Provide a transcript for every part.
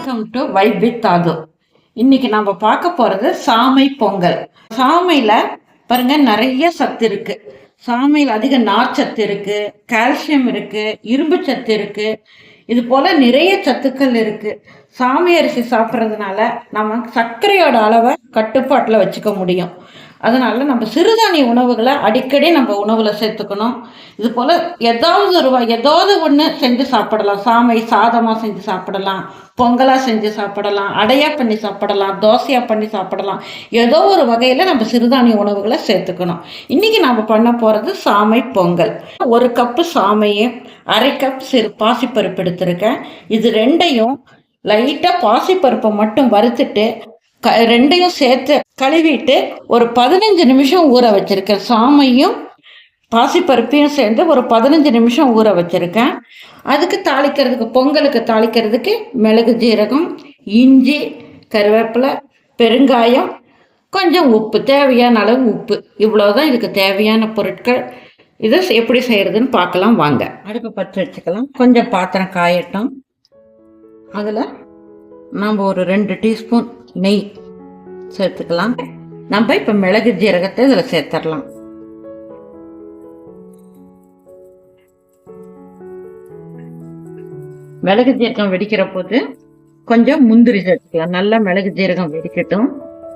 Welcome to vibe with தாது இன்னைக்கு நம்ம பார்க்க போறது சாமை பொங்கல். சாமையில பாருங்க நிறைய சத்து இருக்கு. சாமையில் அதிக நார்ச்சத்து இருக்கு கால்சியம் இருக்கு இரும்பு சத்து இருக்கு. இது போல நிறைய சத்துக்கள் இருக்கு. சாமை அரிசி சாப்பிட்றதுனால நம்ம சர்க்கரையோட அளவை கட்டுப்பாட்டில் வச்சுக்க முடியும். அதனால் நம்ம சிறுதானிய உணவுகளை அடிக்கடி நம்ம உணவில் சேர்த்துக்கணும். இது போல் ஏதாவது ஒரு ஏதாவது ஒன்று செஞ்சு சாப்பிடலாம். சாமை சாதமாக செஞ்சு சாப்பிடலாம். பொங்கலாக செஞ்சு சாப்பிடலாம். அடையாக பண்ணி சாப்பிடலாம். தோசையாக பண்ணி சாப்பிடலாம். ஏதோ ஒரு வகையில் நம்ம சிறுதானிய உணவுகளை சேர்த்துக்கணும். இன்றைக்கி நம்ம பண்ண போகிறது சாமை பொங்கல். ஒரு கப்பு சாமையை அரை கப் சிறு பாசிப்பருப்பு எடுத்திருக்கேன். இது ரெண்டையும் லைட்டாக பாசிப்பருப்பை மட்டும் வறுத்துட்டு க ரெண்டையும் சேர்த்து கழுவிட்டு ஒரு பதினஞ்சு நிமிஷம் ஊற வச்சுருக்கேன். சாமையும் பாசிப்பருப்பையும் சேர்ந்து ஒரு பதினஞ்சு நிமிஷம் ஊற வச்சுருக்கேன். அதுக்கு தாளிக்கிறதுக்கு பொங்கலுக்கு தாளிக்கிறதுக்கு மிளகு ஜீரகம் இஞ்சி கருவேப்பிலை பெருங்காயம் கொஞ்சம் உப்பு தேவையான அளவு உப்பு. இவ்வளோதான் இதுக்கு தேவையான பொருட்கள். இதை எப்படி செய்கிறதுன்னு பார்க்கலாம் வாங்க. அடுப்பு பற்ற வச்சுக்கலாம். கொஞ்சம் பாத்திரம் காயட்டும். அதில் நம்ம ஒரு ரெண்டு டீஸ்பூன் நெய் சேர்த்துக்கலாம். நம்ம இப்போ மிளகு ஜீரகத்தை இதில் சேர்த்துடலாம் மிளகு ஜீரகம் வெடிக்கிற போது கொஞ்சம் முந்திரி சேர்த்துக்கலாம். நல்லா மிளகு ஜீரகம் வெடிக்கட்டும்.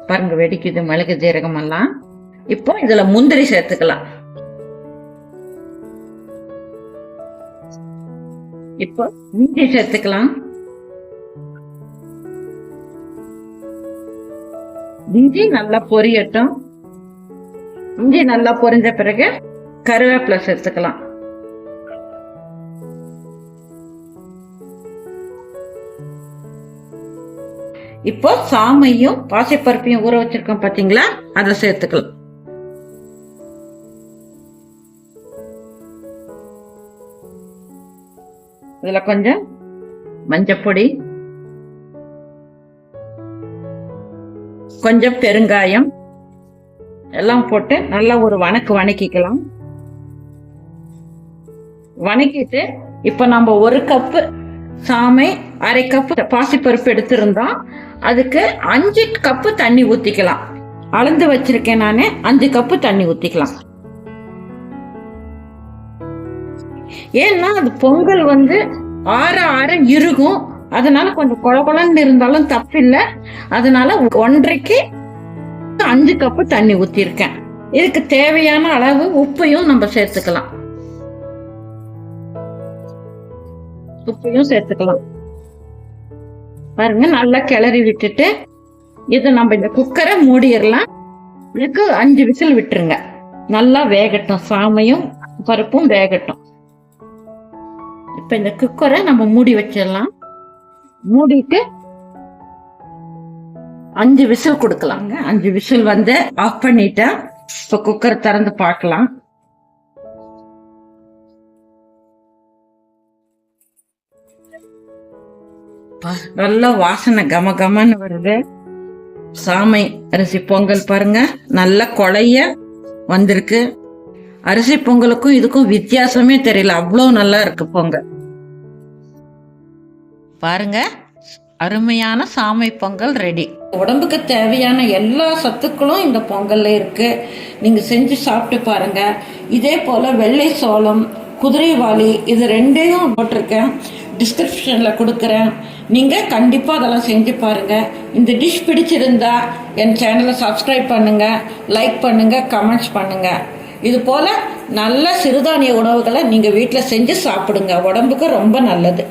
பாருங்க வெடிக்குது மிளகு ஜீரகம் எல்லாம். இப்போ இதுல முந்திரி சேர்த்துக்கலாம். இப்போ இஞ்சி சேர்த்துக்கலாம். இஞ்சி நல்லா பொரியட்டும். இஞ்சி நல்லா பொரிஞ்ச பிறகு கருவேப்பிலை சேர்த்துக்கலாம். இப்போ சாமையும் பாசைப்பருப்பையும் ஊற வச்சிருக்கோம் பாத்தீங்களா? அதை சேர்த்துக்கலாம். இதுல கொஞ்சம் மஞ்சப்பொடி கொஞ்சம் பெருங்காயம் எல்லாம் போட்டு நல்லா ஒரு வணக்கு வணக்கிக்கலாம். வணக்கிட்டு இப்போ நம்ம ஒரு கப்பு சாமை அரை கப்பு பாசிப்பருப்பு எடுத்திருந்தோம். அதுக்கு அஞ்சு கப்பு தண்ணி ஊற்றிக்கலாம் அளந்து வச்சிருக்கேன் நான் அஞ்சு கப்பு தண்ணி ஊற்றிக்கலாம் ஏன்னா அது பொங்கல் வந்து ஆற ஆற இருகும் அதனால கொஞ்சம் குழ குழன்னு இருந்தாலும் தப்பில்லை. அதனால ஒன்றைக்கு அஞ்சு கப்பு தண்ணி ஊத்திருக்கேன் இதுக்கு தேவையான அளவு உப்பையும் நம்ம சேர்த்துக்கலாம். உப்பையும் சேர்த்துக்கலாம். பாருங்க நல்லா கிளறி விட்டுட்டு இதை நம்ம இந்த குக்கரை மூடிடலாம். இதுக்கு அஞ்சு விசில் விட்டுருங்க. நல்லா வேகட்டும். சாமையும் பருப்பும் வேகட்டும். இப்ப இந்த குக்கரை நம்ம மூடி வச்சிடலாம். மூடிட்டு அஞ்சு விசில் கொடுக்கலாங்க அஞ்சு விசில் வந்து ஆஃப் பண்ணிட்டா இப்ப குக்கர் திறந்து பார்க்கலாம். நல்ல வாசனை கம கமன்னு வருது. சாமை அரிசி பொங்கல் பாருங்க நல்ல கொலைய வந்திருக்கு. அரிசி பொங்கலுக்கும் இதுக்கும் வித்தியாசமே தெரியல அவ்வளோ நல்லா இருக்கு பொங்கல். பாருங்க. அருமையான சாமை பொங்கல் ரெடி. உடம்புக்கு தேவையான எல்லா சத்துக்களும் இந்த பொங்கல்ல இருக்கு. நீங்க செஞ்சு சாப்பிட்டு பாருங்க. இதே போல வெள்ளை சோளம் குதிரைவாளி இது ரெண்டையும் போட்டிருக்கேன். டிஸ்கிரிப்ஷனில் கொடுக்குறேன். நீங்கள் கண்டிப்பாக அதெல்லாம் செஞ்சு பாருங்கள் இந்த டிஷ் பிடிச்சிருந்தா என் சேனலை சப்ஸ்கிரைப் பண்ணுங்கள் லைக் பண்ணுங்கள் கமெண்ட்ஸ் பண்ணுங்கள் இது போல் நல்ல சிறுதானிய உணவுகளை நீங்கள் வீட்டில் செஞ்சு சாப்பிடுங்க. உடம்புக்கு ரொம்ப நல்லது.